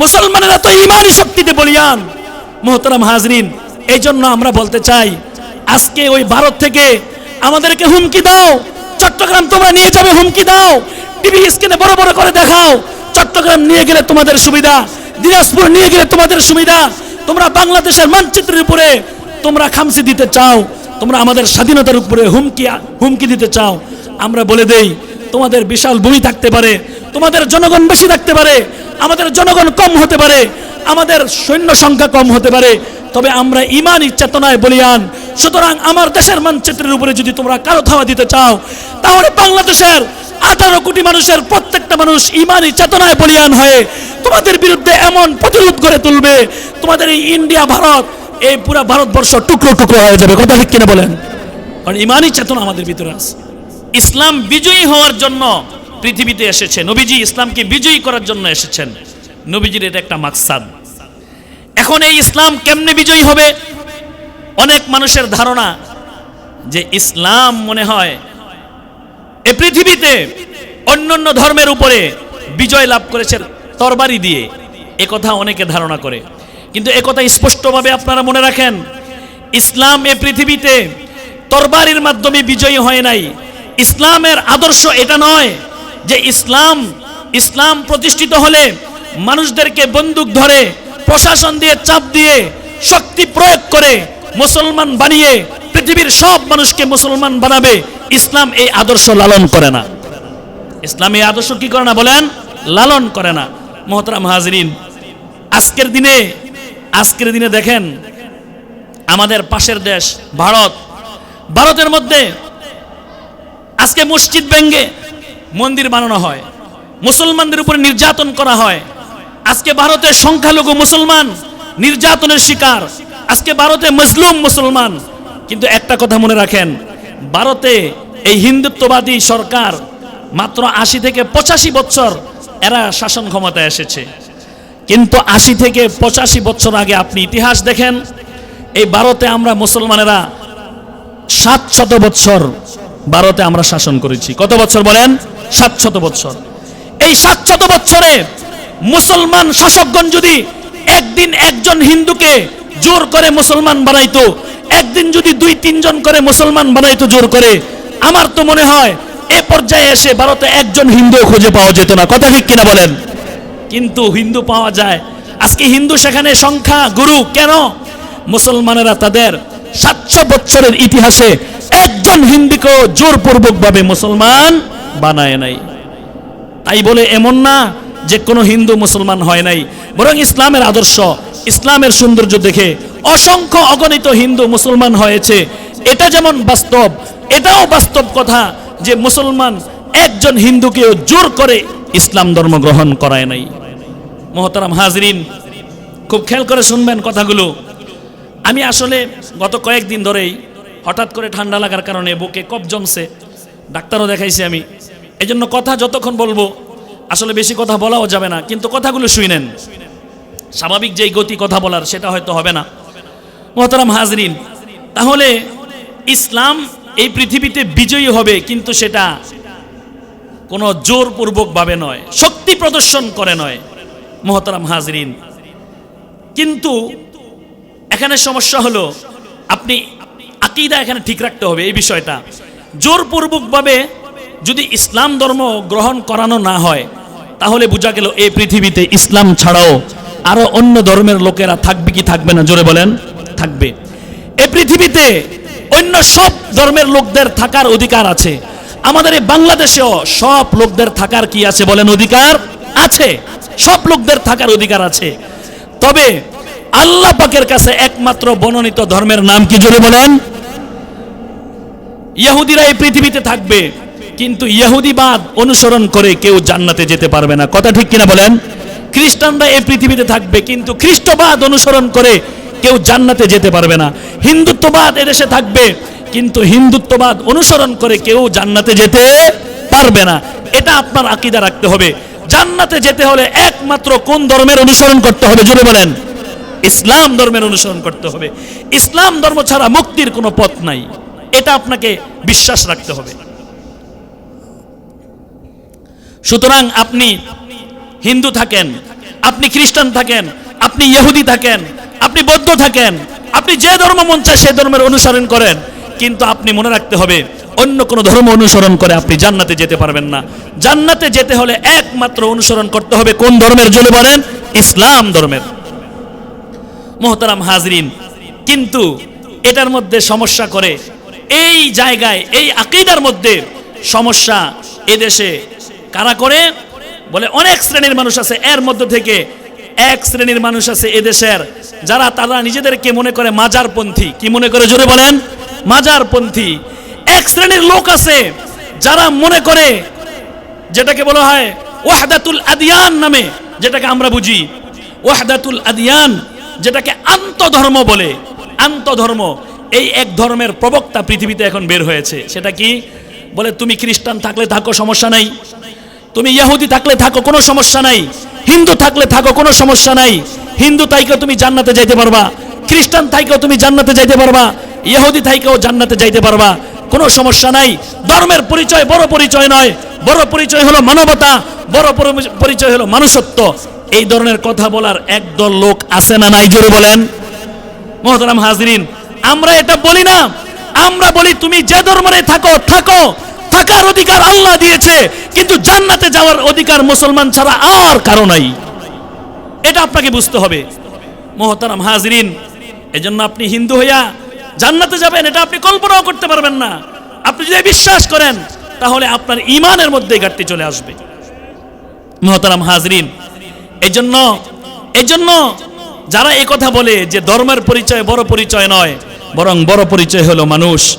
মুসলমানেরা তো ইমানি শক্তিতে বলিয়ান। মোহতারাম হাজরিন এই জন্য আমরা বলতে চাই, আজকে ওই ভারত থেকে আমাদেরকে হুমকি দাও, চট্টগ্রাম তোমরা নিয়ে যাবে, হুমকি দাও, টিভি স্ক্রিনে বড় বড় করে দেখাও, চট্টগ্রাম নিয়ে গেলে তোমাদের সুবিধা, দিনাজপুর নিয়ে গেলে তোমাদের সুবিধা, তোমরা বাংলাদেশের মানচিত্রের উপরে তোমরা খামসি দিতে চাও, তোমরা আমাদের স্বাধীনতার উপরে হুমকি হুমকি দিতে চাও। আমরা বলে দেই, তোমাদের বিশাল ভূমি থাকতে পারে, তোমাদের জনগণ বেশি থাকতে পারে আমাদের জনগণ কম হতে পারে, আমাদের সৈন্য সংখ্যা কম হতে পারে, তবে আমরা ইমানই চেতনায় বলিয়ান। সুতরাং আমার দেশের মানচিত্রের উপরে যদি তোমরা কারও ধাওয়া দিতে চাও, তাহলে বাংলাদেশের আঠারো কোটি মানুষের প্রত্যেকটা মানুষ ইমানই চেতনায় বলিয়ান হয়ে তোমাদের বিরুদ্ধে এমন প্রতিরোধ করে তুলবে, তোমাদের এই ইন্ডিয়া, ভারত, এই পুরো ভারতবর্ষ টুকরো টুকরো হয়ে যাবে। কথা ঠিক কিনা বলেন? কারণ ইমানই চেতনা আমাদের ভিতরে আছে। ইসলাম বিজয়ী হওয়ার জন্য পৃথিবীতে এসেছে নবীজি ইসলামকে বিজয়ী করার জন্য এসেছেন। নবীজির এটা একটা মাকসাদ। এখন এই ইসলাম কেমনে বিজয়ী হবে? অনেক মানুষের ধারণা যে ইসলাম মনে হয় এ পৃথিবীতে অন্যান্য ধর্মের উপরে বিজয় লাভ করেছে তরবারি দিয়ে। এ কথা অনেকে ধারণা করে। কিন্তু এ কথা স্পষ্টভাবে আপনারা মনে রাখেন, ইসলাম এ পৃথিবীতে তরবারির মাধ্যমে বিজয়ী হয় নাই। ইসলামের আদর্শ এটা নয় যে ইসলাম ইসলাম প্রতিষ্ঠিত হলে মানুষদেরকে বন্দুক ধরে, প্রশাসন দিয়ে চাপ দিয়ে, শক্তি প্রয়োগ করে মুসলমান বানিয়ে পৃথিবীর সব মানুষকে মুসলমান বানাবে, ইসলাম এই আদর্শ লালন করে না। ইসলাম এই আদর্শ কি করে না বলেন? লালন করে না। মোহতরাম হাজরিন, আজকের দিনে আজকের দিনে দেখেন, আমাদের পাশের দেশ ভারত। ভারতের মধ্যে আজকে মসজিদ ভেঙ্গে মন্দির বানানো হয়। মুসলমানদের উপরে নির্যাতন করা হয়। আজকে ভারতের সংখ্যালঘু মুসলমান নির্যাতনের শিকার। আজকে ভারতে মজলুম মুসলমান। কিন্তু একটা কথা মনে রাখেন, ভারতে এই হিন্দুত্ববাদী সরকার মাত্র আশি থেকে পঁচাশি বছর এরা শাসন ক্ষমতায় এসেছে। কিন্তু আশি থেকে পঁচাশি বছর আগে আপনি ইতিহাস দেখেন, এই ভারতে আমরা মুসলমানেরা সাত শত বৎসর ভারতে আমরা শাসন করেছি। কত বছর বলেন? সাত শত বৎসর। এই সাত শত বৎসরে মুসলমান শাসকগণ যদি একদিন একজন হিন্দুকে জোর করে মুসলমান বানাইতো, একদিন যদি দুই, তিনজন করে মুসলমান বানাইতো জোর করে, আমার তো মনে হয় এ পর্যায়ে এসে ভারতে একজন হিন্দু খুঁজে পাওয়া যেত না। কথা ঠিক কিনা বলেন? কিন্তু হিন্দু পাওয়া যায়। আজকে হিন্দু সেখানে সংখ্যা, গুরু কেন? মুসলমানেরা তাদের সাতশো বছরের ইতিহাসে একজন হিন্দুকেও জোরপূর্বক ভাবে মুসলমান বানায় নাই। তাই বলে এমন না যে কোনো হিন্দু মুসলমান হয় নাই। বরং ইসলামের আদর্শ, ইসলামের সৌন্দর্য দেখে অসংখ্য অগণিত হিন্দু মুসলমান হয়েছে। এটা যেমন বাস্তব, এটাও বাস্তব কথা যে মুসলমান একজন হিন্দুকেও জোর করে ইসলাম ধর্ম গ্রহণ করায় নাই। মহতারাম হাজরিন, খুব খেয়াল করে শুনবেন কথাগুলো। আমি আসলে গত কয়েকদিন ধরেই হঠাৎ করে ঠান্ডা লাগার কারণে বুকে কফ জমছে। ডাক্তারও দেখাইছি আমি। এই জন্য কথা যতক্ষণ বলব, আসলে বেশি কথা বলাও যাবে না, কিন্তু কথাগুলো শুনেন স্বাভাবিক যেই গতি কথা বলার, সেটা হয়তো হবে না। মহতারাম হাজরিন, তাহলে ইসলাম এই পৃথিবীতে বিজয়ী হবে, কিন্তু সেটা কোনো জোরপূর্বকভাবে নয়, শক্তি প্রদর্শন করে নয়, মহতারাম হাজরিন। কিন্তু এখানে সমস্যা হলো, আপনি আকিদা এখানে ঠিক রাখতে হবে এই বিষয়টা। জোরপূর্বকভাবে যদি ইসলাম ধর্ম গ্রহণ করানো না হয়, তাহলে বোঝা গেল এই পৃথিবীতে ইসলাম ছাড়াও আরও অন্য ধর্মের লোকেরা থাকবে কি থাকবে না? জোরে বলেন, থাকবে। এই পৃথিবীতে অন্য সব ধর্মের লোকদের থাকার অধিকার আছে। আমাদের এই বাংলাদেশেও সব লোকদের থাকার কি আছে বলেন অধিকার আছে। সব লোকদের থাকার অধিকার আছে। তবে আল্লাহ পাকের কাছে একমাত্র বর্ণিত ধর্মের নাম কি? জোরে বলেন। ইহুদিরা এই পৃথিবীতে থাকবে, কিন্তু ইহুদিবাদ অনুসরণ করে কেউ জান্নাতে যেতে পারবে না। কথা ঠিক কিনা বলেন? খ্রিস্টানরা এই পৃথিবীতে থাকবে, কিন্তু খ্রিস্টবাদ অনুসরণ করে কেউ জান্নাতে যেতে পারবে না। হিন্দুত্ববাদ এদেশে থাকবে, কিন্তু হিন্দুত্ববাদ অনুসরণ করে কেউ জান্নাতে যেতে পারবে না। এটা আপনার আকিদা রাখতে হবে। জান্নাতে যেতে হলে একমাত্র কোন ধর্মের অনুসরণ করতে হবে? জোরে বলেন। ইসলাম ধর্মের অনুসরণ করতে হবে। ইসলাম ধর্ম ছাড়া মুক্তির কোনো পথ নাই। এটা আপনাকে বিশ্বাস রাখতে হবে। সুতরাং আপনি হিন্দু থাকেন, আপনি খ্রিস্টান থাকেন, আপনি ইহুদি থাকেন, আপনি বৌদ্ধ থাকেন, আপনি যে ধর্ম মন চায় সেই ধর্মের অনুসরণ করেন, কিন্তু আপনি মনে রাখতে হবে অন্য কোনো ধর্ম অনুসরণ করে আপনি জান্নাতে যেতে পারবেন না। জান্নাতে যেতে হলে একমাত্র অনুসরণ করতে হবে কোন ধর্মের জন্য বলেন? ইসলাম ধর্মের। মোহতারাম হাজরিন, কিন্তু এটার মধ্যে সমস্যা করে এই জায়গায়, এই আকিদার মধ্যে সমস্যা এদেশে কারা করে? বলে অনেক শ্রেণির মানুষ আছে। এর মধ্যে থেকে এক শ্রেণির মানুষ আছে এদেশের, যারা তারা নিজেদেরকে মনে করে মাজারপন্থী। কি মনে করে? জোরে বলেন। মাজারপন্থী। এক শ্রেণির লোক আছে যারা মনে করে যেটাকে বলা হয় ওয়াহদাতুল আদিয়ান নামে, যেটাকে আমরা বুঝি। ওয়াহদাতুল আদিয়ান, যেটাকে আন্তধর্ম বলে। আন্তধর্ম। এই এক ধর্মের প্রবক্তা পৃথিবীতে এখন বের হয়েছে। সেটা কি? বলে, তুমি খ্রিস্টান থাকলে থাকো, সমস্যা নাই। তুমি ইহুদি থাকলে থাকো, কোনো সমস্যা নাই। হিন্দু থাকলে থাকো, কোনো সমস্যা নাই। হিন্দু তাইকেও তুমি জান্নাতে যাইতে পারবা। খ্রিস্টান থাইকেও তুমি জান্নাতে যাইতে পারবা। ইহুদি থাইকেও জান্নাতে যাইতে পারবা। কোনো সমস্যা নাই। ধর্মের পরিচয় বড় পরিচয় নয়। বড় পরিচয় হলো মানবতা, বড় পরিচয় হলো মানুষত্ব এই ধরনের কথা বলার একদল লোক আছে না নাই? জোরে বলেন। মোহতারাম হাজরিন আমরা এটা বলি না। আমরা বলি তুমি যে ধর্মে থাকো থাকো। থাকার অধিকার আল্লাহ দিয়েছে। কিন্তু জান্নাতে যাওয়ার অধিকার মুসলমান ছাড়া আর কারও নাই। এটা আপনাকে বুঝতে হবে। মহতারাম হাজরিন, এজন্য আপনি হিন্দু হইয়া জান্নাতে যাবেন, এটা আপনি কল্পনাও করতে পারবেন না। আপনি যদি বিশ্বাস করেন, তাহলে আপনার ইমানের মধ্যে ঘাটতি চলে আসবে। মহতারাম হাজরিন এই জন্য এই জন্য যারা কথা বলে যে ধর্মের পরিচয় বড় পরিচয় নয় বরং বড় পরিচয় হলো মানুষ।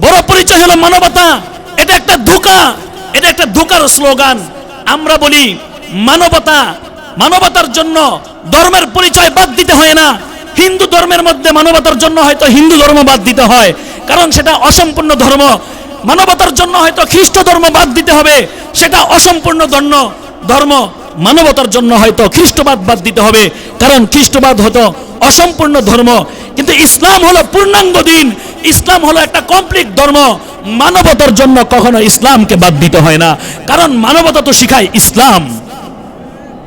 বড় পরিচয় হলো মানবতা। এটা একটা ধোকা। এটা একটা ধোকার স্লোগান। আমরা বলি মানবতা। মানবতার জন্য ধর্মের পরিচয় বাদ দিতে হয় না। হিন্দু ধর্মের মধ্যে মানবতার জন্য হয়তো হিন্দু ধর্ম বাদ দিতে হয়। কারণ সেটা অসম্পূর্ণ ধর্ম। মানবতার জন্য হয়তো খ্রিস্ট ধর্ম বাদ দিতে হবে। সেটা অসম্পূর্ণ ধর্ম ধর্ম। মানবতার জন্য হয়তো খ্রিস্টবাদ বাদ দিতে হবে। কারণ খ্রিস্টবাদ হতো অসম্পূর্ণ ধর্ম। কিন্তু ইসলাম হলো পূর্ণাঙ্গ দিন। ইসলাম হলো একটা কমপ্লিট ধর্ম। মানবতার জন্য কখনো ইসলামকে বাদ দিতে হয় না। কারণ মানবতা তো শিখায় ইসলাম।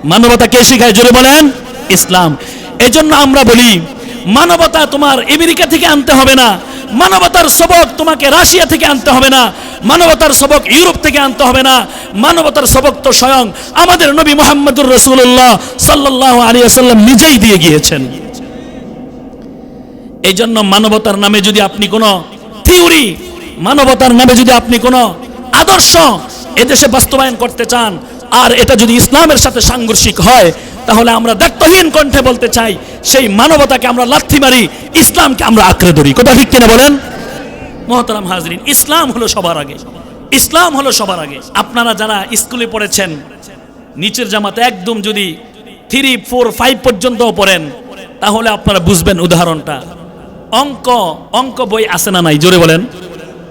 মানবতা কে শিখায়, জোরে বলেন? ইসলাম। এজন্য আমরা বলি, মানবতা তোমার আমেরিকা থেকে আনতে হবে না। মানবতার সবক তোমাকে রাশিয়া থেকে আনতে হবে না। মানবতার সবক ইউরোপ থেকে আনতে হবে না। মানবতার সবক তো স্বয়ং আমাদের নবী মোহাম্মদুর রসুল্লাহ সাল্লাহ আলী আসাল্লাম নিজেই দিয়ে গিয়েছেন। এই জন্য মানবতার নামে যদি আপনি কোনো থিওরি, মানবতার নামে যদি আপনি কোনো আদর্শ এদেশে বাস্তবায়ন করতে চান, আর এটা যদি ইসলামের সাথে সাংঘর্ষিক হয়, তাহলে আমরা দায়িত্বহীন কণ্ঠে বলতে চাই, সেই মানবতাকে আমরা লাথি মারি, ইসলামকে আমরা আঁকড়ে ধরি। কথা ঠিক কিনা বলেন? মহতারাম হাজরিন, ইসলাম হলো সবার আগে। ইসলাম হলো সবার আগে। আপনারা যারা স্কুলে পড়েছেন, নিচের জামাতে একদম যদি থ্রি, ফোর, ফাইভ পর্যন্ত পড়েন, তাহলে আপনারা বুঝবেন উদাহরণটা। অঙ্ক অঙ্ক বই আছে না নাই? জোরে বলেন।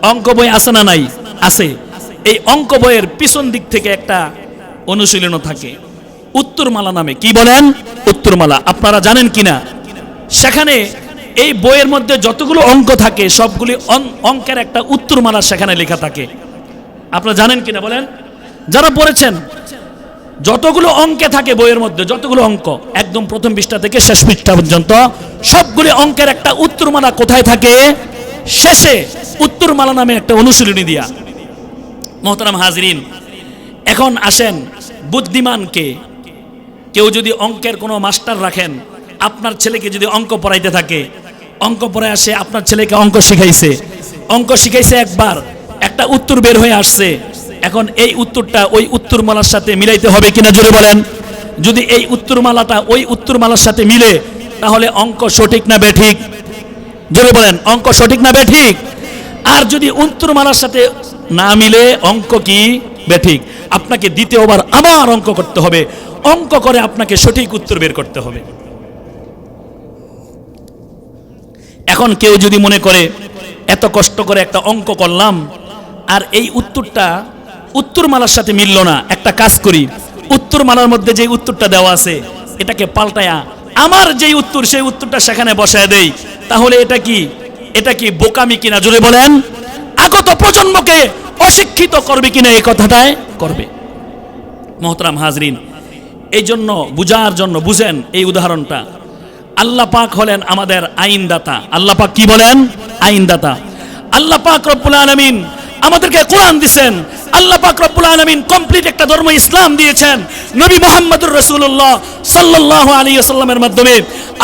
অঙ্ক বই আছে না নাই? আছে। এই অঙ্ক বইয়ের পিছন দিক থেকে একটা অনুশীলনও থাকে। উত্তরমালা নামে। কি বলেন? উত্তরমালা। আপনারা জানেন কিনা? সেখানে এই বইয়ের মধ্যে যতগুলো অঙ্ক থাকে, সবগুলি অঙ্কের একটা উত্তরমালা সেখানে লেখা থাকে। আপনারা জানেন কিনা বলেন? যারা পড়েছেন যতগুলো অঙ্কে থাকে বইয়ের মধ্যে, যতগুলো অঙ্ক, একদম প্রথম পৃষ্ঠা থেকে শেষ পৃষ্ঠা পর্যন্ত, সবগুলি অঙ্কের একটা উত্তরমালা কোথায় থাকে? শেষে উত্তরমালা নামে একটা অনুশীলনী দিয়া। মোহতারাম হাজরিন, এখন আসেন বুদ্ধিমানকে কেউ যদি অঙ্কের কোনো মাস্টার রাখেন, আপনার ছেলেকে যদি অঙ্ক পড়াইতে থাকে, অঙ্ক পড়ায় আসে আপনার ছেলেকে অঙ্ক শিখাইছে। অঙ্ক শিখাইছে একবার, একটা উত্তর বের হয়ে আসছে। এখন এই উত্তরটা ওই উত্তরমালার সাথে মিলাইতে হবে কিনা জোরে বলেন। যদি এই উত্তরমালাটা ওই উত্তরমালার সাথে মিলে, তাহলে অঙ্ক সঠিক না বেঠিক? জোরে বলেন, অঙ্ক সঠিক না বেঠিক? আর যদি উত্তরমালার সাথে না মিলে, অঙ্ক কি বেঠিক? আপনাকে দ্বিতীয়বার আবার অঙ্ক করতে হবে। অঙ্ক করে আপনাকে সঠিক উত্তর বের করতে হবে। এখন কেউ যদি মনে করে, এত কষ্ট করে একটা অঙ্ক করলাম, আর এই উত্তরটা উত্তরমালার সাথে মিলল না। একটা কাজ করি। উত্তরমালার মধ্যে যে উত্তরটা দেওয়া আছে, এটাকে পাল্টায়া আমার যেই উত্তর, সেই উত্তরটা সেখানে বসায় দেই। তাহলে এটা কি? এটা কি বোকামি কিনা? জোরে বলেন। আগত প্রজন্মকে অশিক্ষিত করবে কিনা এই কথাটায়? করবে। মোহতরাম হাজরিন, এই জন্য, বুঝার জন্য, বুঝেন এই উদাহরণটা। আল্লাহ পাক হলেন আমাদের আইনদাতা। আল্লাহ পাক কি বলেন? আইনদাতা। আল্লাহ পাক রব্বুল আলামিন আমাদেরকে কোরআন দিছেন। আল্লাহ পাক রব্বুল আলমিন কমপ্লিট একটা ধর্ম ইসলাম দিয়েছেন। নবী মোহাম্মদুর রসুল্লাহ সাল্লাহ আলিয়াসাল্লামের মাধ্যমে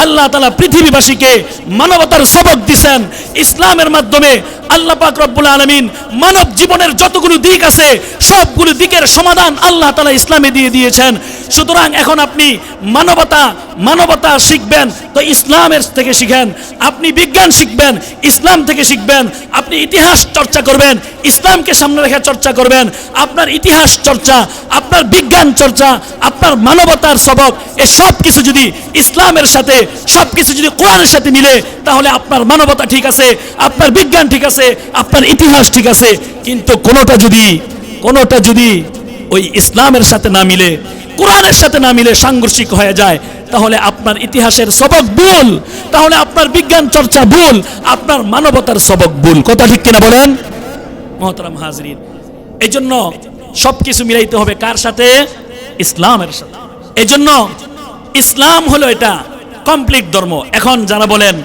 আল্লাহ তালা পৃথিবীবাসীকে মানবতার সবক দিছেন। ইসলামের মাধ্যমে আল্লাহ পাক রব্বুল আলামিন মানব জীবনের যতগুলো দিক আছে, সবগুলো দিকের সমাধান আল্লাহ তাআলা ইসলামে দিয়ে দিয়েছেন। সুতরাং এখন আপনি মানবতা মানবতা শিখবেন, তো ইসলামের থেকে শিখেন, আপনি বিজ্ঞান শিখবেন, ইসলাম থেকে শিখবেন, আপনি ইতিহাস চর্চা করবেন, ইসলামকে সামনে রেখে চর্চা করবেন, আপনার ইতিহাস চর্চা, আপনার বিজ্ঞান চর্চা, আপনার মানবতার সবক, এ সব কিছু যদি ইসলামের সাথে সব কিছু যদি কোরআনের সাথে মিলে, তাহলে আপনার মানবতা ঠিক আছে, আপনার বিজ্ঞান ঠিক আছে আপনার ইতিহাস ঠিক আছে, কিন্তু কোনোটা যদি কোনোটা যদি ওই ইসলামের সাথে না মিলে, কোরআনের সাথে না মিলে সাংঘর্ষিক হয়ে যায়, তাহলে আপনার ইতিহাসের সবক ভুল, তাহলে আপনার বিজ্ঞান চর্চা ভুল, আপনার মানবতার সবক ভুল। কথা ঠিক কিনা বলেন? মহতরাম হাজরিন এই জন্য সবকিছু মিলাইতে হবে কার সাথে? ইসলামের সাথে। এই জন্য ইসলাম হলো এটা কমপ্লিট ধর্ম। এখন যারা বলেন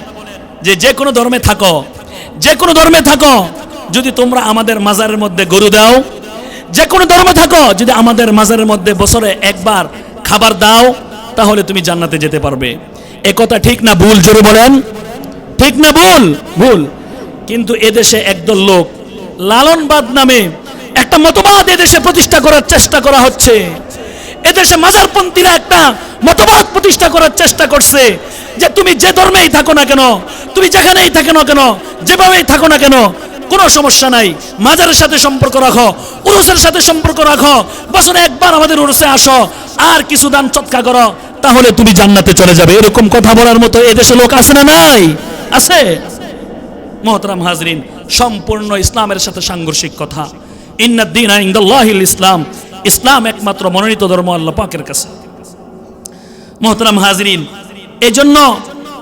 যে যে কোনো ধর্মে থাকো যে কোনো ধর্মে থাকো, যদি তোমরা আমাদের মাজারের মধ্যে গরু দাও যে কোনো ধর্মে থাকো, যদি আমাদের মাজারের মধ্যে বছরে একবার খাবার দাও, তাহলে তুমি জান্নাতে যেতে পারবে। এ কথা ঠিক না ভুল? জোরে বলেন। ঠিক না ভুল? ভুল। কিন্তু এদেশে একদল লোক লালনবাদ নামে একটা মতবাদ এদেশে প্রতিষ্ঠা করার চেষ্টা করা হচ্ছে। এদেশে মাজারপন্থীরা একটা মতবাদ প্রতিষ্ঠা করার চেষ্টা করছে যে তুমি যে ধর্মেই থাকো না কেন, তুমি যেখানেই থাকো না কেন, যেভাবেই থাকো না কেন, কোনো সমস্যা নাই। মাজারের সাথে সম্পর্ক রাখো, উরুসের সাথে সম্পর্ক রাখো, বছরে একবার আমাদের উরুসে আসো, আর কিছু দান চটকা করো, তাহলে তুমি জান্নাতে চলে যাবে। এরকম কথা বলার মতো এদেশে লোক আছে না নাই? আছে? মহতরাম হাজরিন, সম্পূর্ণ ইসলামের সাথে সাংঘর্ষিক কথা। ইন্নাদ্দিন ইসলাম ইসলাম একমাত্র মনোনীত ধর্ম আল্লাহ পাকের কাছে। মহতরাম হাজরিন, এজন্য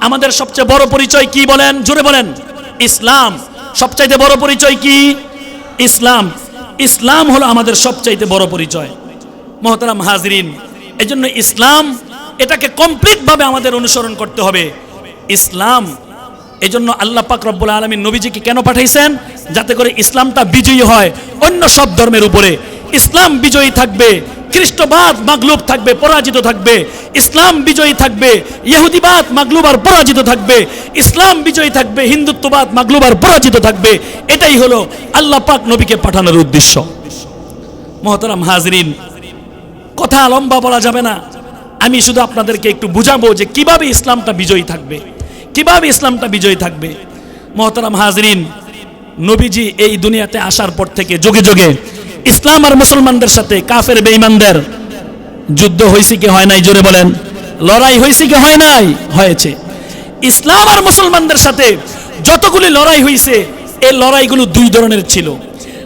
আমাদের সবচেয়ে বড় পরিচয় কি বলেন? জোরে বলেন। ইসলাম, সবচাইতে বড় পরিচয় কি? ইসলাম। ইসলাম হলো আমাদের সবচাইতে বড় পরিচয়। মহতরাম হাজরিন, এজন্য ইসলাম এটাকে কমপ্লিট ভাবে আমাদের অনুসরণ করতে হবে। ইসলাম, এজন্য আল্লাহ পাক রব্বুল আলমীর নবীজিকে কেন পাঠাইছেন? যাতে করে ইসলামটা বিজয়ী হয় অন্য সব ধর্মের উপরে। ইসলাম বিজয়ী থাকবে, খ্রিস্টবাদ মাগলুব থাকবে, পরাজিত থাকবে। ইসলাম বিজয়ী থাকবে, ইহুদিবাদ মাগলুব আর পরাজিত থাকবে। ইসলাম বিজয়ী থাকবে, হিন্দুত্ববাদ মাগলুব আর পরাজিত থাকবে। এটাই হলো আল্লাহ পাক নবীকে পাঠানোর উদ্দেশ্য। মহতারাম হাজরিন, কথা লম্বা বলা যাবে না। আমি শুধু আপনাদেরকে একটু বুঝাবো যে কীভাবে ইসলামটা বিজয়ী থাকবে, কীভাবে ইসলামটা বিজয়ী থাকবে। মহতারাম হাজরিন, নবীজি এই দুনিয়াতে আসার পর থেকে যোগে যোগে ইসলাম আর মুসলমানদের সাথে কাফের বেঈমানদের যুদ্ধ হয়েছে কি হয় নাই? জোরে বলেন। লড়াই হয়েছে কি হয় নাই? হয়েছে। ইসলাম আর মুসলমানদের সাথে যতগুলি লড়াই হয়েছে, এই লড়াইগুলো দুই ধরনের ছিল।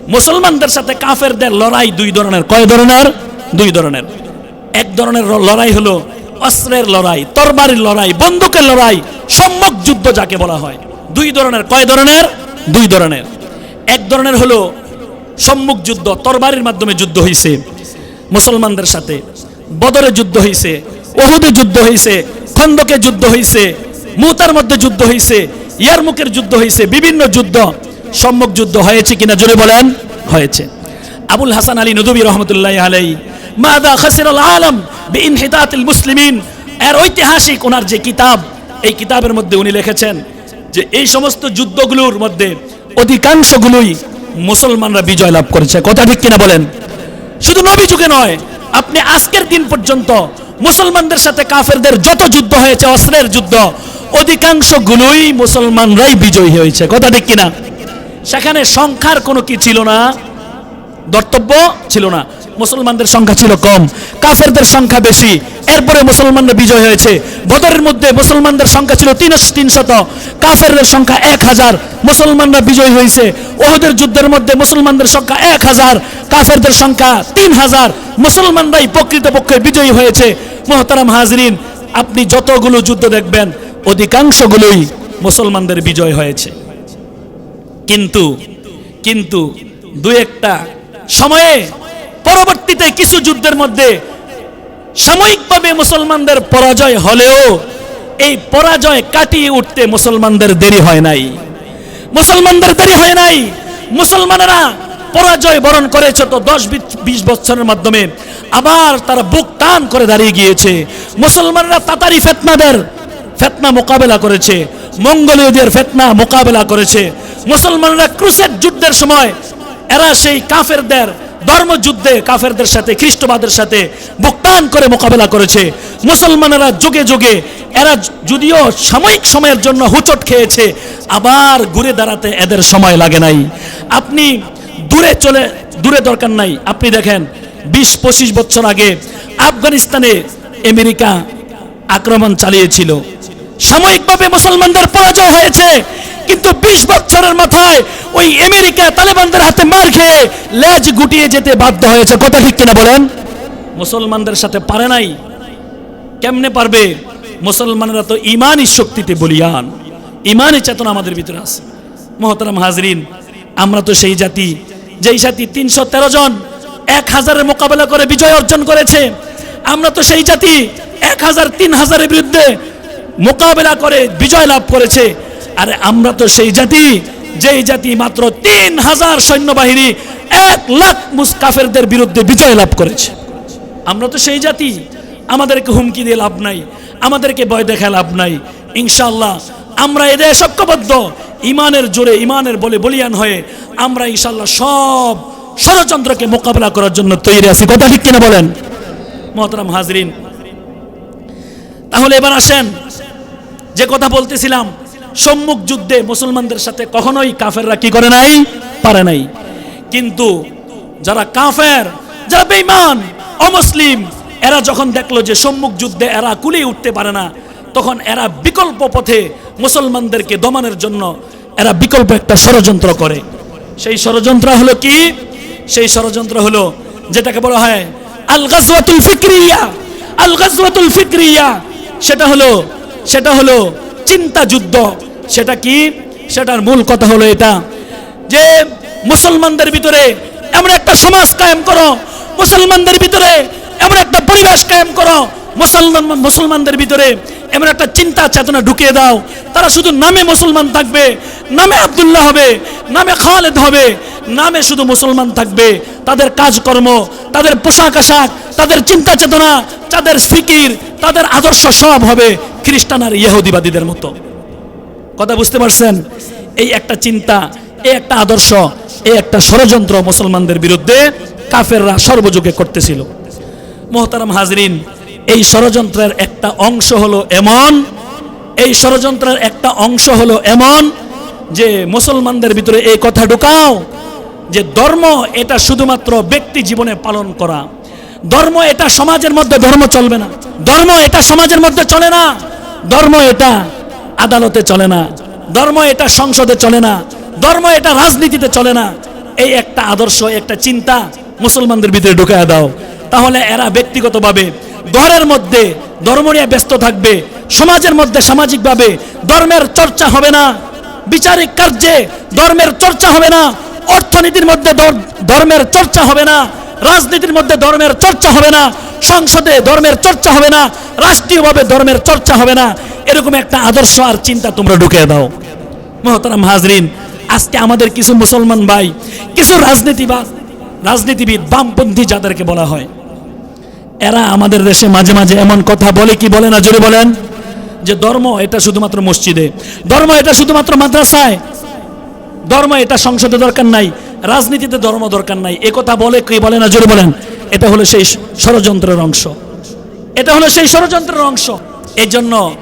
মুসলমানদের সাথে কাফেরদের লড়াই দুই ধরনের। কয় ধরনের? দুই ধরনের। এক ধরনের লড়াই হলো অস্ত্রের লড়াই, তরবারির লড়াই, বন্দুকের লড়াই সম্মুখ যুদ্ধ যাকে বলা হয়। দুই ধরনের। কয় ধরনের? দুই ধরনের। এক ধরনের হলো সম্মুখ যুদ্ধ, তরবারির মাধ্যমে যুদ্ধ হয়েছে মুসলমানদের সাথে বদরে যুদ্ধ হয়েছে ওহুদে যুদ্ধ হয়েছে খন্দকে যুদ্ধ হয়েছে মুতার মধ্যে যুদ্ধ হয়েছে ইয়ারমুকের যুদ্ধ হয়েছে বিভিন্ন যুদ্ধ। সম্মুখ যুদ্ধ হয়েছে কিনা জোরে বলেন, হয়েছে। আবুল হাসান আলী নদবী রহমতুল্লাহ আলাই মাদা খাসির আল আলম বিনহিতাতিল মুসলিমিন। এর ঐতিহাসিক ওনার যে কিতাব, এই কিতাবের মধ্যে উনি লিখেছেন যে, এই সমস্ত যুদ্ধগুলোর মধ্যে অধিকাংশগুলোই মুসলমানরা বিজয় লাভ করেছে। কথা ঠিক কিনা বলেন? শুধু নবী যুগে নয়, আপনি আজকের দিন পর্যন্ত মুসলমানদের সাথে কাফেরদের যত যুদ্ধ হয়েছে, অস্ত্রের যুদ্ধ, অধিকাংশ অধিকাংশগুলোই মুসলমানরাই বিজয়ী হয়েছে। কথা ঠিক কিনা? সেখানে সংখ্যার কোনো কি ছিল না? দর্তব্য ছিল না। মুসলমানদের সংখ্যা ছিল কম, কাফেরদের সংখ্যা বেশি। এরপরে মুসলমানরা বিজয় হয়েছে। বদরের মধ্যে মুসলমানদের সংখ্যা ছিল তিন তিনশত, কাফেরদের সংখ্যা এক হাজার, মুসলমানরা বিজয় হয়েছে। ওহদের যুদ্ধের মধ্যে মুসলমানদের সংখ্যা এক হাজার, কাফেরদের সংখ্যা তিন হাজার, মুসলমানরাই প্রকৃতপক্ষে বিজয়ী হয়েছে। মোহতারাম হাজরিন, আপনি যতগুলো যুদ্ধ দেখবেন, অধিকাংশগুলোই মুসলমানদের বিজয় হয়েছে। কিন্তু কিন্তু দু একটা সময়ে পরবর্তীতে কিছু যুদ্ধের মধ্যে সাময়িকভাবে মুসলমানদের পরাজয় হলেও এই পরাজয় কাটিয়ে উঠতে মুসলমানদের দেরি হয় নাই। মুসলমানদের দেরি হয় নাই। মুসলমানেরা পরাজয় বরণ করেছে তো দশ বিশ বছরের মাধ্যমে। আবার তারা বুক টান করে দাঁড়িয়ে গিয়েছে। মুসলমানরা তাতারি ফেতনাদের ফেতনা মোকাবেলা করেছে। মঙ্গলীয়দের ফেতনা মোকাবেলা করেছে। মুসলমানরা ক্রুসেড যুদ্ধের সময় এরা সেই কাফেরদের ধর্মযুদ্ধে কাফেরদের সাথে, খ্রিস্টবাদের সাথে বুকটান করে মোকাবেলা করেছে। মুসলমানেরা যুগে যুগে, এরা যদিও সাময়িক সময়ের জন্য হুচট খেয়েছে, আবার ঘুরে দাঁড়াতে এদের সময় লাগে নাই। আপনি দূরে চলে, দূরে দরকার নাই। আপনি দেখেন, বিশ পঁচিশ বছর আগে আফগানিস্তানে আমেরিকা আক্রমণ চালিয়েছিল। সাময়িকভাবে মুসলমানদের পরাজয় হয়েছে, কিন্তু বিশ বছরের মাথায় ওই আমেরিকা তালেবানদের হাতে মার খেয়ে লেজ গুটিয়ে যেতে বাধ্য হয়েছে। কথা ঠিক কিনা বলেন? মুসলমানদের সাথে পারে নাই। কেমনে পারবে? মুসলমানেরা তো ইমানই শক্তিতে বলিয়ান। ইমানই চেতনা আমাদের ভিতরে আছে। মহতারাম হাজরিন, আমরা তো সেই জাতি, যেই জাতি তিনশো তেরো জন এক হাজারের মোকাবেলা করে বিজয় অর্জন করেছে, আমরা তো সেই জাতি এক হাজার, তিন হাজারের বিরুদ্ধে মোকাবেলা করে, বিজয় লাভ করেছে। আরে আমরা তো সেই জাতি, যেই জাতি মাত্র তিন হাজার সৈন্যবাহিনী এক লাখ মুসকাফেরদের বিরুদ্ধে বিজয় লাভ করেছে। আমরা তো সেই জাতি, আমাদেরকে হুমকি দিয়ে লাভ নাই, আমাদেরকে ভয় দেখা লাভ নাই। ইনশাল্লাহ আমরা এদের সক্যবদ্ধ ইমানের জোরে, ইমানের বলে বলিয়ান হয়ে আমরা ইনশাল্লাহ সব ষড়যন্ত্রকে মোকাবেলা করার জন্য তৈরি আছি। কথা ঠিক কিনা বলেন? মহতরাম হাজরিন, তাহলে এবার আসেন যে কথা বলতেছিলাম, সম্মুখ যুদ্ধে মুসলমানদের সাথে কখনোই কাফেররা কি করে নাই? পারে নাই। কিন্তু যারা কাফের, যারা বেঈমান, অমুসলিম, এরা যখন দেখল যে সম্মুখ যুদ্ধে এরা কুলিয়ে উঠতে পারে না, তখন এরা বিকল্প পথে মুসলমানদেরকে দমানোর জন্য এরা বিকল্প একটা ষড়যন্ত্র করে। সেই ষড়যন্ত্র হলো কি? সেই ষড়যন্ত্র হলো যেটাকে বলা হয় আল গাজওয়াতুল ফিকরিয়া। আল গাজওয়াতুল ফিকরিয়া, সেটা হলো সেটা হলো চিন্তা যুদ্ধ। সেটা কি? সেটার মূল কথা হলো এটা যে মুসলমানদের ভিতরে এমন একটা সমাজ কায়েম করো, মুসলমানদের ভিতরে এমন একটা পরিবেশ কায়েম করো, মুসলমান, মুসলমানদের ভিতরে এমন একটা চিন্তা চেতনা ঢুকিয়ে দাও। তারা শুধু নামে মুসলমান থাকবে, নামে আব্দুল্লাহ হবে, নামে খালেদ হবে, নামে শুধু মুসলমান থাকবে। তাদের কাজকর্ম, তাদের পোশাক আশাক, তাদের চিন্তা চেতনা, তাদের ফিকির, তাদের আদর্শ সব হবে। খ্রিস্টান আর ইহুদিবাদীদের মতো। কথা বুঝতে পারছেন? এই একটা চিন্তা এই একটা আদর্শ এই একটা ষড়যন্ত্র মুসলমানদের বিরুদ্ধে কাফেররা সর্বযুগে করতেছিল। মোহতারাম হাজরিন, এই ষড়যন্ত্রের একটা অংশ হলো এমন, এই ষড়যন্ত্রের একটা অংশ হলো এমন যে মুসলমানদের ভিতরে এই কথা ঢুকাও যে ধর্ম এটা শুধুমাত্র ব্যক্তি জীবনে পালন করা। ধর্ম এটা সমাজের মধ্যে ধর্ম চলবে না। ধর্ম এটা সমাজের মধ্যে চলে না। ধর্ম এটা আদালতে চলে না। ধর্ম এটা সংসদে চলে না। ধর্ম এটা রাজনীতিতে চলে না। এই একটা আদর্শ, একটা চিন্তা মুসলমানদের ভিতরে ঢুকায় দাও। তাহলে এরা ব্যক্তিগতভাবে ঘরের মধ্যে ধর্ম নিয়ে ব্যস্ত থাকবে। সমাজের মধ্যে সামাজিকভাবে ধর্মের চর্চা হবে না। বিচারিক কার্যে ধর্মের চর্চা হবে না। অর্থনীতির মধ্যে ধর্মের চর্চা হবে না। রাজনীতির মধ্যে ধর্মের চর্চা হবে না, সংসদে ধর্মের চর্চা হবে না, রাষ্ট্রীয়ভাবে ধর্মের চর্চা হবে না, এরকম একটা আদর্শ আর চিন্তা তোমরা ঢুকিয়ে দাও। মহতারাম হাজরিন, আজকে আমাদের কিছু মুসলমান ভাই, কিছু রাজনীতিবাদ, রাজনীতিবিদ, বামপন্থী যাদেরকে বলা হয়, এরা আমাদের দেশে মাঝে মাঝে এমন কথা বলে কি বলে না জোরে বলেন? যে ধর্ম এটা শুধুমাত্র মসজিদে, ধর্ম এটা শুধুমাত্র মাদ্রাসায়, ধর্ম এটা সংসদে দরকার নাই রাজনীতিতে ধর্ম দরকার নাই। কথা বলে কে বলে না? জোরে বলেন। এটা হলো সেই ষড়যন্ত্রের অংশ। এটা হলো সেই ষড়যন্ত্রের অংশ। এই জন্য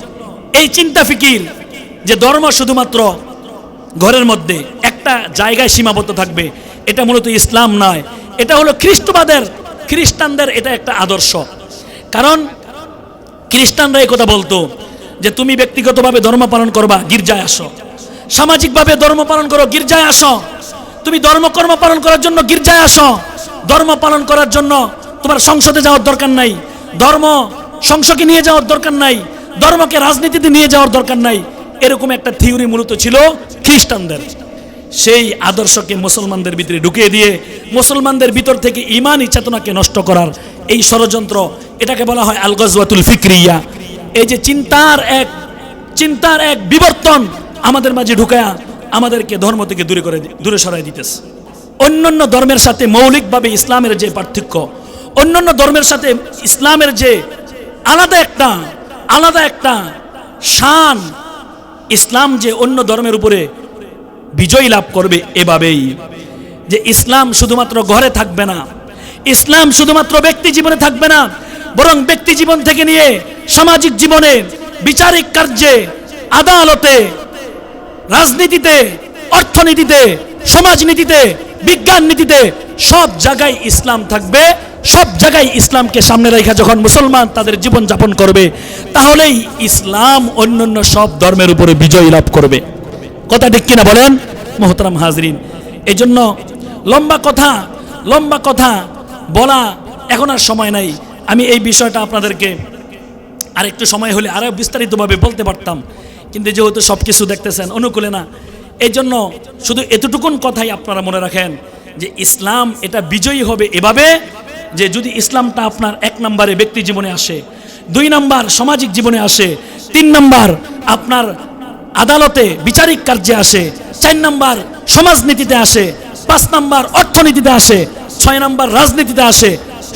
এই চিন্তা ফিকির যে ধর্ম শুধুমাত্র ঘরের মধ্যে একটা জায়গায় সীমাবদ্ধ থাকবে, এটা মূলত ইসলাম নয়। এটা হলো খ্রিস্টবাদের, খ্রিস্টানদের এটা একটা আদর্শ। কারণ খ্রিস্টানরা কথা বলতো যে তুমি ব্যক্তিগতভাবে ধর্ম পালন করবা, গির্জায় আসো। সামাজিকভাবে ধর্ম পালন করো, গির্জায় আসো। তুমি ধর্মকর্ম পালন করার জন্য গির্জায় আসো। ধর্ম পালন করার জন্য তোমার সংসদে যাওয়ার দরকার নাই। ধর্ম সংসদকে নিয়ে যাওয়ার দরকার নাই। ধর্মকে রাজনীতিতে নিয়ে যাওয়ার দরকার নাই। এরকম একটা থিওরি মূলত ছিল খ্রিস্টানদের। সেই আদর্শকে মুসলমানদের ভিতরে ঢুকিয়ে দিয়ে মুসলমানদের ভিতর থেকে ইমানই চেতনাকে নষ্ট করার এই ষড়যন্ত্র, এটাকে বলা হয় আল গজওয়াতুল ফিক্রিয়া। এই যে চিন্তার এক চিন্তার এক বিবর্তন আমাদের মাঝে ঢুকায়া আমাদেরকে ধর্ম থেকে দূরে করে দূরে সরাই দিতেছে। অন্যান্য ধর্মের সাথে মৌলিকভাবে ইসলামের যে পার্থক্য, অন্যান্য ধর্মের সাথে ইসলামের যে আলাদা একটা আলাদা একটা শান, ইসলাম যে অন্য ধর্মের উপরে বিজয় লাভ করবে এভাবেই। যে ইসলাম শুধুমাত্র ঘরে থাকবে না, ইসলাম শুধুমাত্র ব্যক্তি জীবনে থাকবে না, বরং ব্যক্তি জীবন থেকে নিয়ে সামাজিক জীবনে বিচারিক কার্যে, আদালতে রাজনীতিতে, অর্থনীতিতে, সমাজনীতিতে বিজ্ঞান নীতিতে সব জায়গায় ইসলাম থাকবে। সব জায়গায় ইসলামকে সামনে রেখে যখন মুসলমান তাদের জীবন যাপন করবে, তাহলেই ইসলাম অন্যান্য সব ধর্মের উপরে বিজয় লাভ করবে। কথা ঠিক কিনা বলেন? মোহতারাম হাজরিন এই জন্য লম্বা কথা লম্বা কথা বলা এখন আর সময় নাই। আমি এই বিষয়টা আপনাদেরকে আর একটু সময় হলে আরও বিস্তারিতভাবে বলতে পারতাম। কিন্তু যেহেতু সব কিছু দেখতেছেন, অনুকূলে না। এই জন্য শুধু এতটুকুন কথাই আপনারা মনে রাখেন যে ইসলাম এটা বিজয়ী হবে এভাবে যে যদি ইসলামটা আপনার এক নম্বরে ব্যক্তি জীবনে আসে, দুই নাম্বার সামাজিক জীবনে আসে, তিন নাম্বার আপনার আদালতে বিচারিক কার্যে আসে, চার নাম্বার সমাজনীতিতে আসে, পাঁচ নাম্বার অর্থনীতিতে আসে, ছয় নাম্বার রাজনীতিতে আসে,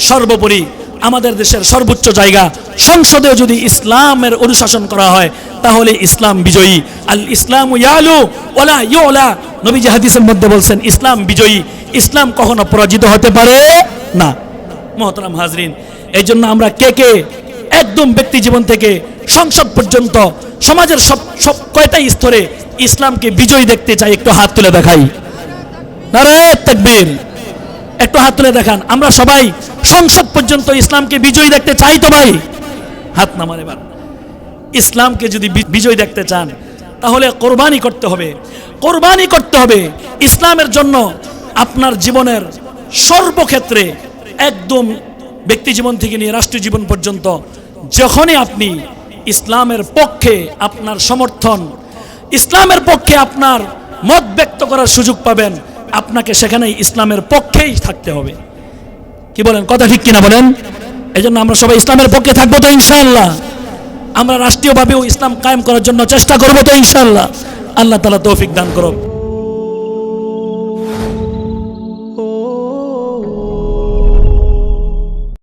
সর্বোপরি আমাদের দেশের সর্বোচ্চ জায়গা। সংসদেও যদি ইসলামের অনুশাসন করা হয়, তাহলে ইসলাম বিজয়ী। আল ইসলাম ইয়ালু ওলা ইউলা। নবীজি হাদিসের মধ্যে বলছেন, ইসলাম বিজয়ী। ইসলাম কখনো পরাজিত হতে পারে না। মহতরাম হাজরিন এই জন্য আমরা কে কে? একদম ব্যক্তি জীবন থেকে সংসদ পর্যন্ত, সমাজের সব সব কয়টাই স্তরে ইসলামকে বিজয়ী দেখতে চাই, একটু হাত তুলে দেখাই। নারায় তাকবীর। একটু হাত তুলে দেখান। আমরা সবাই সংসদ পর্যন্ত ইসলামকে বিজয়ী দেখতে চাই তো ভাই? হাত নামান এবার। ইসলামকে যদি বিজয় দেখতে চান, তাহলে কোরবানি করতে হবে। কোরবানি করতে হবে ইসলামের জন্য আপনার জীবনের সর্বক্ষেত্রে একদম ব্যক্তি জীবন থেকে নিয়ে রাষ্ট্রীয় জীবন পর্যন্ত যখনই আপনি ইসলামের পক্ষে আপনার সমর্থন, ইসলামের পক্ষে আপনার মত ব্যক্ত করার সুযোগ পাবেন আপনাকে সেখানে ইসলামের পক্ষেই থাকতে হবে। কি বলেন, কথা ঠিক কিনা বলেন? এই জন্য আমরা সবাই ইসলামের পক্ষে থাকব তো ইনশাল্লাহ আমরা রাষ্ট্রীয়ভাবেও ইসলাম কায়েম করার জন্য চেষ্টা করব তো ইনশাল্লাহ আল্লাহ তালা তৌফিক দান করো